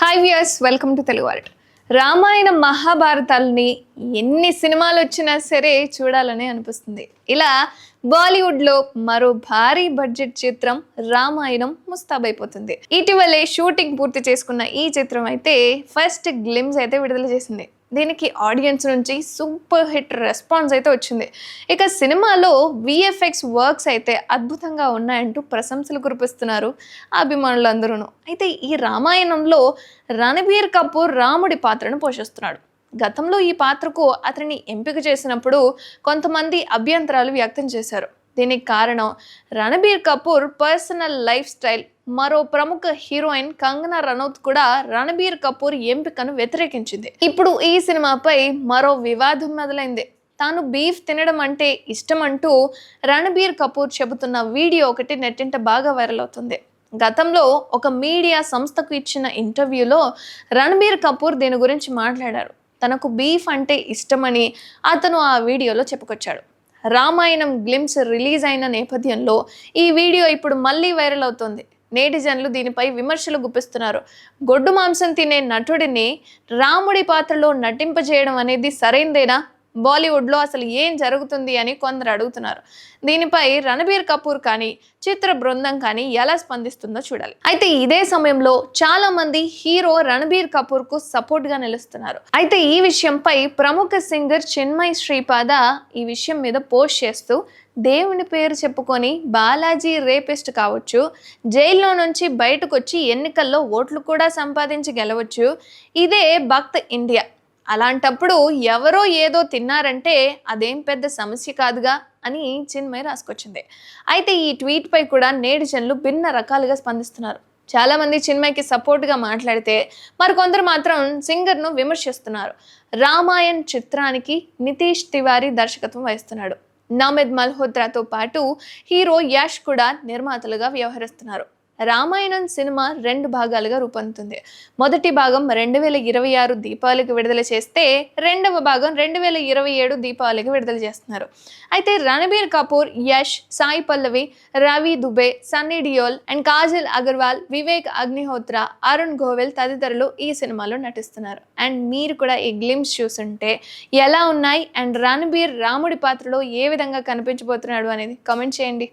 Hi viewers welcome to Telugu world Ramayana మహాభారతాలని ఎన్ని సినిమాలు వచ్చినా సరే చూడాలని అనిపిస్తుంది. ఇలా బాలీవుడ్లో మరో భారీ బడ్జెట్ చిత్రం రామాయణం ముస్తాబైపోతుంది ఇటీవలే షూటింగ్ పూర్తి చేసుకున్న ఈ చిత్రం అయితే ఫస్ట్ గ్లిమ్స్ అయితే విడుదల చేసింది. దీనికి ఆడియన్స్ నుంచి సూపర్ హిట్ రెస్పాన్స్ అయితే వచ్చింది. ఇక సినిమాలో విఎఫ్ఎక్స్ వర్క్స్ అయితే అద్భుతంగా ఉన్నాయంటూ ప్రశంసలు కురిపిస్తున్నారు అభిమానులందరూ అయితే ఈ రామాయణంలో రణబీర్ కపూర్ రాముడి పాత్రను పోషిస్తున్నాడు. గతంలో ఈ పాత్రకు అతనిని ఎంపిక చేసినప్పుడు కొంతమంది అభ్యంతరాలు వ్యక్తం చేశారు. దీనికి కారణం Ranbir Kapoor personal lifestyle మరో ప్రముఖ హీరోయిన్ కంగనా రనౌత్ కూడా రణబీర్ కపూర్ ఎంపికను వ్యతిరేకించింది. ఇప్పుడు ఈ సినిమాపై మరో వివాదం మొదలైంది. తాను బీఫ్ తినడం అంటే ఇష్టం అంటూ రణబీర్ కపూర్ చెబుతున్న వీడియో ఒకటి నెట్టింట బాగా వైరల్ అవుతుంది. గతంలో ఒక మీడియా సంస్థకు ఇచ్చిన ఇంటర్వ్యూలో రణబీర్ కపూర్ దీని గురించి మాట్లాడారు. తనకు బీఫ్ అంటే ఇష్టమని అతను ఆ వీడియోలో చెప్పుకొచ్చాడు. రామాయణం గ్లిమ్స్ రిలీజ్ అయిన నేపథ్యంలో ఈ వీడియో ఇప్పుడు మళ్ళీ వైరల్ అవుతోంది. నేటిజన్లు దీనిపై విమర్శలు గుప్పిస్తున్నారు. గొడ్డు మాంసం తినే నటుడిని రాముడి పాత్రలో నటింపజేయడం అనేది సరైందేనా? బాలీవుడ్లో అసలు ఏం జరుగుతుంది అని కొందరు అడుగుతున్నారు. దీనిపై రణబీర్ కపూర్ కానీ చిత్ర బృందం కానీ ఎలా స్పందిస్తుందో చూడాలి. అయితే ఇదే సమయంలో చాలా మంది హీరో రణబీర్ కపూర్కు సపోర్ట్గా నిలుస్తున్నారు. అయితే ఈ విషయంపై ప్రముఖ సింగర్ చిన్మయ్ శ్రీపాద ఈ విషయం మీద పోస్ట్ చేస్తూ దేవుని పేరు చెప్పుకొని బాలాజీ రేపిస్ట్ కావచ్చు జైల్లో నుంచి బయటకు వచ్చి ఎన్నికల్లో ఓట్లు కూడా సంపాదించి గెలవచ్చు ఇదే భక్త్ ఇండియా. అలాంటప్పుడు ఎవరో ఏదో తిన్నారంటే అదేం పెద్ద సమస్య కాదుగా అని చిన్మయ్ రాసుకొచ్చింది. అయితే ఈ ట్వీట్పై కూడా నేటిజన్లు భిన్న రకాలుగా స్పందిస్తున్నారు. చాలామంది చిన్మయ్కి సపోర్ట్గా మాట్లాడితే మరికొందరు మాత్రం సింగర్ను విమర్శిస్తున్నారు. రామాయణ్ చిత్రానికి నితీష్ తివారీ దర్శకత్వం వహిస్తున్నాడు. నామెద్ మల్హోత్రాతో పాటు హీరో యాష్ కూడా నిర్మాతలుగా వ్యవహరిస్తున్నారు. రామాయణం సినిమా రెండు భాగాలుగా రూపొందుతుంది. మొదటి భాగం రెండు వేల ఇరవై ఆరు దీపావళికి విడుదల చేస్తే రెండవ భాగం రెండు వేల ఇరవై ఏడు దీపావళికి విడుదల చేస్తున్నారు. అయితే రణబీర్ కపూర్ యష్ సాయి పల్లవి రవి దుబే సన్నీ డియోల్ అండ్ కాజల్ అగర్వాల్ వివేక్ అగ్నిహోత్రా అరుణ్ గోవెల్ తదితరులు ఈ సినిమాలో నటిస్తున్నారు. అండ్ మీరు కూడా ఈ గ్లిమ్స్ చూసుంటే ఎలా ఉన్నాయి? అండ్ రణబీర్ రాముడి పాత్రలో ఏ విధంగా కనిపించబోతున్నాడు అనేది కామెంట్ చేయండి.